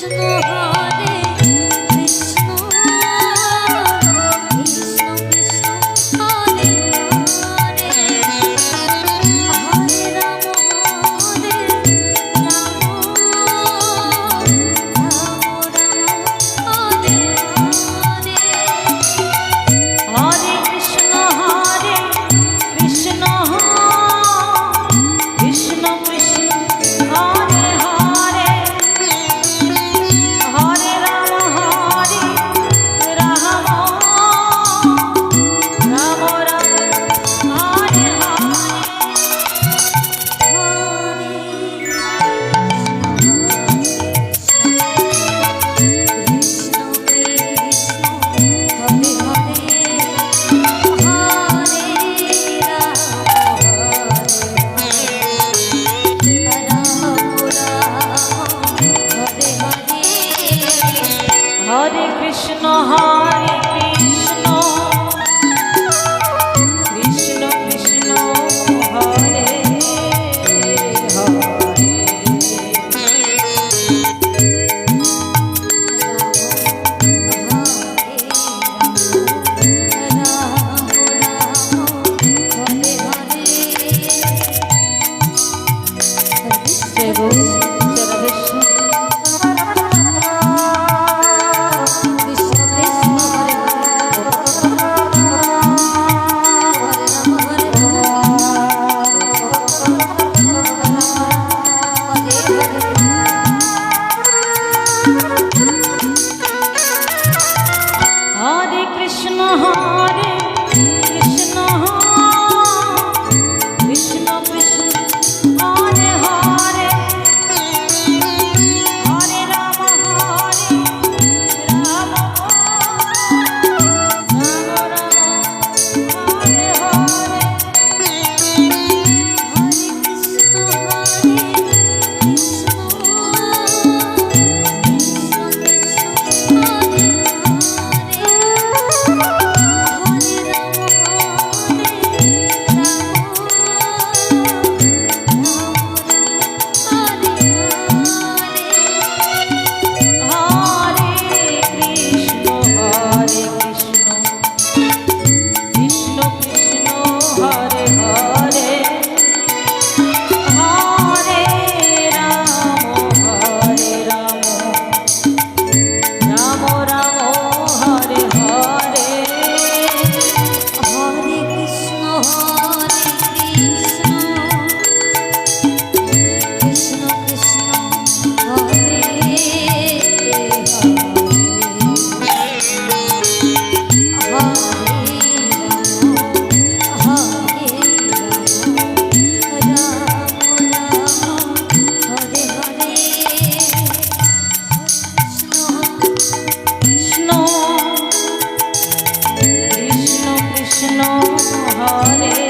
should know. Hare Krishna Hare Krishna. Krishna Krishna Hare Krishna Hare.